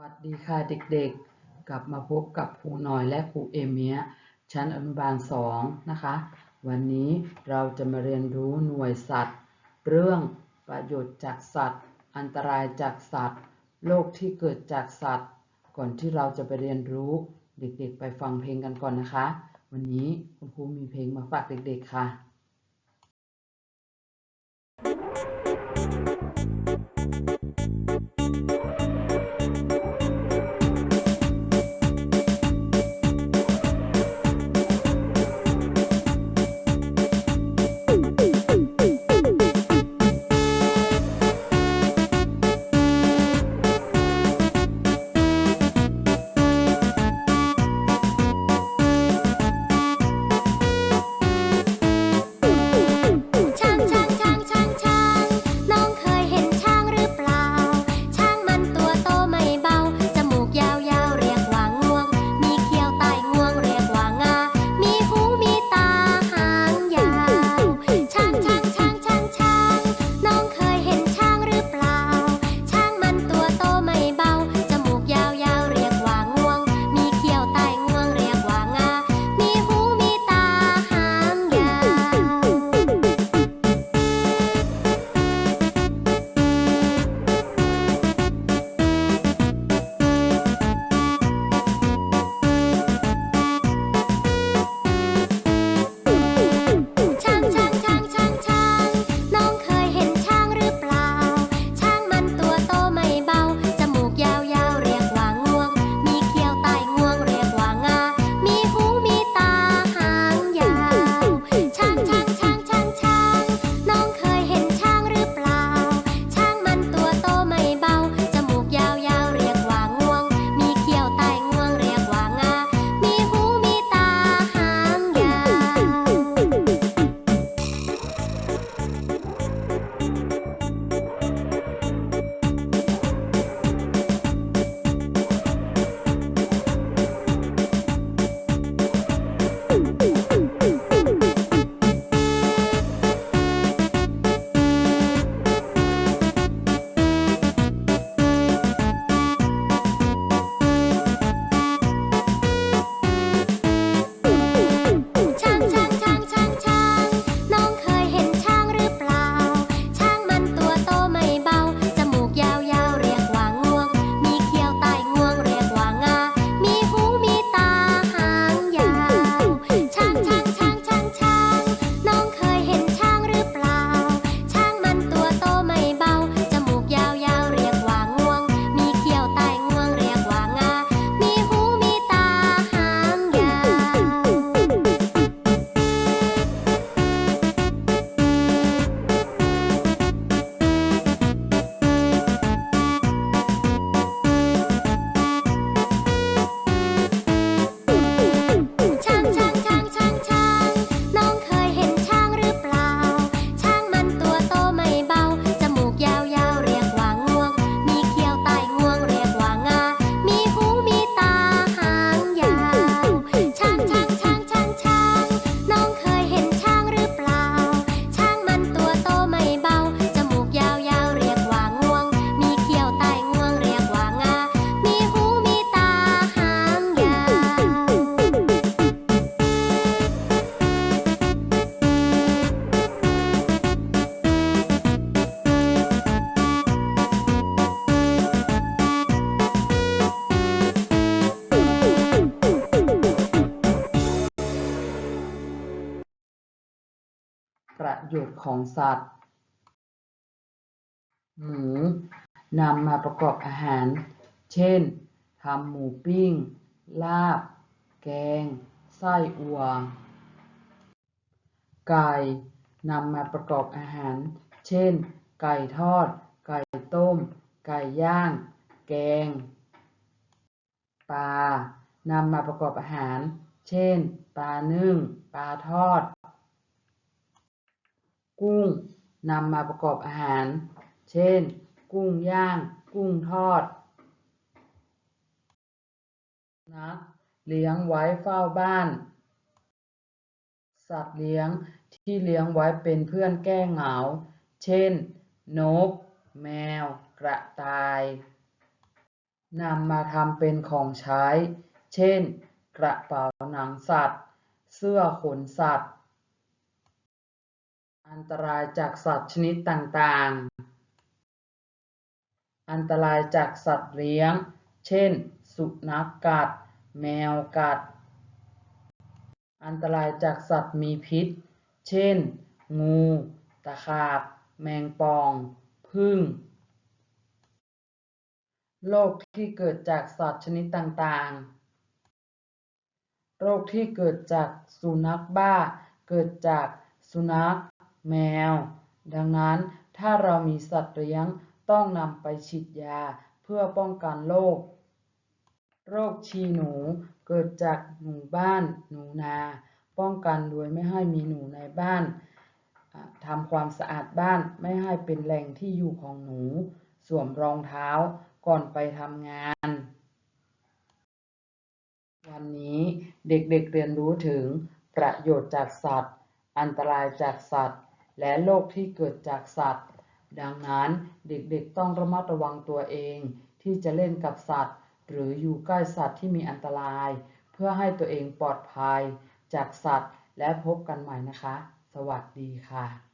วัสดีค่ะเด็กๆ กลับมาพบกับครูหน่อยและครูเอเมียชั้นอนุบาลสองนะคะ วันนี้เราจะมาเรียนรู้หน่วยสัตว์ เรื่องประโยชน์จากสัตว์ อันตรายจากสัตว์ โรคที่เกิดจากสัตว์ ก่อนที่เราจะไปเรียนรู้เด็กๆ ไปฟังเพลงกันก่อนนะคะ วันนี้คุณครูมีเพลงมาฝากเด็กๆค่ะ โยชน์ของสัตว์ หมูนำมาประกอบอาหาร เช่นทำหมูปิ้ง ลาบ แกง ไส้อัว ไก่นำมาประกอบอาหาร เช่น ไก่ทอด ไก่ต้ม ไก่ย่าง แกง ปลานำมาประกอบอาหาร เช่น ปลานึ่ง ปลาทอด กุ้งนำมาประกอบอาหาร เช่น กุ้งย่าง กุ้งทอดนักเลี้ยงไว้เฝ้าบ้าน สัตว์เลี้ยงที่เลี้ยงไว้เป็นเพื่อนแก้เหงา เช่น นก แมว กระต่ายนำมาทำเป็นของใช้ เช่น กระเป๋าหนังสัตว์ เสื้อขนสัตว์ อันตรายจากสัตว์ชนิดต่างๆ อันตรายจากสัตว์เลี้ยง เช่น สุนัขกัด แมวกัด อันตรายจากสัตว์มีพิษ เช่น งู ตะขาบ แมงป่องผึ้งโรคที่เกิดจากสัตว์ชนิดต่างๆโรคที่เกิดจากสุนัขบ้า เกิดจากสุนัข แมว ดังนั้นถ้าเรามีสัตว์เลี้ยงต้องนำไปฉีดยาเพื่อป้องกันโรคโรคชีหนูเกิดจากหนูบ้านหนูนา ป้องกันโดยไม่ให้มีหนูในบ้านทำความสะอาดบ้านไม่ให้เป็นแหล่งที่อยู่ของหนู สวมรองเท้าก่อนไปทำงาน วันนี้เด็กๆเเรียนรู้ถึงประโยชน์จากสัตว์ อันตรายจากสัตว์ และโรคที่เกิดจากสัตว์ ดังนั้นเด็กๆต้องระมัดระวังตัวเอง ที่จะเล่นกับสัตว์ หรืออยู่ใกล้สัตว์ที่มีอันตราย เพื่อให้ตัวเองปลอดภัยจากสัตว์ และพบกันใหม่นะคะ สวัสดีค่ะ